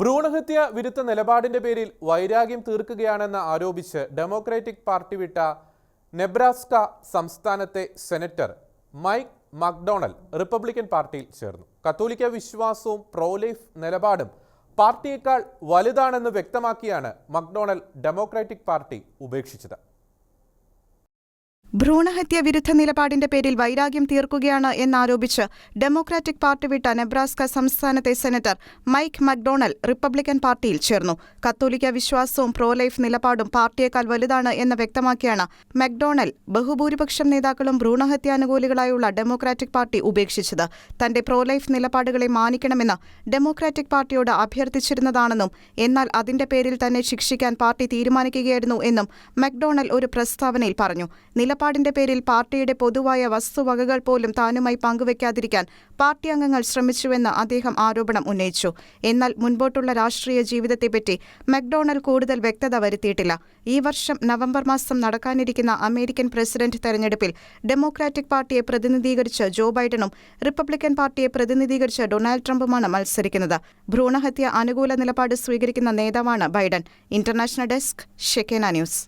ഭ്രൂണഹത്യ വിരുദ്ധ നിലപാടിന്റെ പേരിൽ വൈരാഗ്യം തീർക്കുകയാണെന്ന് ആരോപിച്ച് ഡെമോക്രാറ്റിക് പാർട്ടി വിട്ട നെബ്രാസ്ക സംസ്ഥാനത്തെ സെനറ്റർ മൈക്ക് മക്ഡൊണൽ റിപ്പബ്ലിക്കൻ പാർട്ടിയിൽ ചേർന്നു. കത്തോലിക്ക വിശ്വാസവും പ്രോലൈഫ് നിലപാടും പാർട്ടിയേക്കാൾ വലുതാണെന്ന് വ്യക്തമാക്കിയാണ് മക്ഡൊണൽ ഡെമോക്രാറ്റിക് പാർട്ടി ഉപേക്ഷിച്ചത്. ഭ്രൂണഹത്യ വിരുദ്ധ നിലപാടിന്റെ പേരിൽ വൈരാഗ്യം തീർക്കുകയാണ് എന്നാരോപിച്ച് ഡെമോക്രാറ്റിക് പാർട്ടി വിട്ട നെബ്രാസ്ക സംസ്ഥാനത്തെ സെനറ്റർ മൈക്ക് മക്ഡോണൽ റിപ്പബ്ലിക്കൻ പാർട്ടിയിൽ ചേർന്നു. കത്തോലിക്ക വിശ്വാസവും പ്രോലൈഫ് നിലപാടും പാർട്ടിയേക്കാൾ വലുതാണ് എന്ന് വ്യക്തമാക്കിയാണ് മക്ഡോണൽ. ബഹുഭൂരിപക്ഷം നേതാക്കളും ഭ്രൂണഹത്യാനുകൂലികളായുള്ള ഡെമോക്രാറ്റിക് പാർട്ടി ഉപേക്ഷിച്ചത്. തന്റെ പ്രോലൈഫ് നിലപാടുകളെ മാനിക്കണമെന്ന് ഡെമോക്രാറ്റിക് പാർട്ടിയോട് അഭ്യർത്ഥിച്ചിരുന്നതാണെന്നും എന്നാൽ അതിന്റെ പേരിൽ തന്നെ ശിക്ഷിക്കാൻ പാർട്ടി തീരുമാനിക്കുകയായിരുന്നു എന്നും മക്ഡോണൽ ഒരു പ്രസ്താവനയിൽ പറഞ്ഞു. നിലപാടിന്റെ പേരിൽ പാർട്ടിയുടെ പൊതുവായ വസ്തുവകകൾ പോലും താനുമായി പങ്കുവെക്കാതിരിക്കാൻ പാർട്ടി അംഗങ്ങൾ ശ്രമിച്ചുവെന്ന് അദ്ദേഹം ആരോപണം ഉന്നയിച്ചു. എന്നാൽ മുൻപോട്ടുള്ള രാഷ്ട്രീയ ജീവിതത്തെപ്പറ്റി മക്ഡൊണൽ കൂടുതൽ വ്യക്തത വരുത്തിയിട്ടില്ല. ഈ വർഷം നവംബർ മാസം നടക്കാനിരിക്കുന്ന അമേരിക്കൻ പ്രസിഡന്റ് തെരഞ്ഞെടുപ്പിൽ ഡെമോക്രാറ്റിക് പാർട്ടിയെ പ്രതിനിധീകരിച്ച് ജോ ബൈഡനും റിപ്പബ്ലിക്കൻ പാർട്ടിയെ പ്രതിനിധീകരിച്ച് ഡൊണാൾഡ് ട്രംപുമാണ് മത്സരിക്കുന്നത്. ഭ്രൂണഹത്യ അനുകൂല നിലപാട് സ്വീകരിക്കുന്ന നേതാവാണ് ബൈഡൻ. ഇന്റർനാഷണൽ ഡെസ്ക് ഷെക്കേന ന്യൂസ്.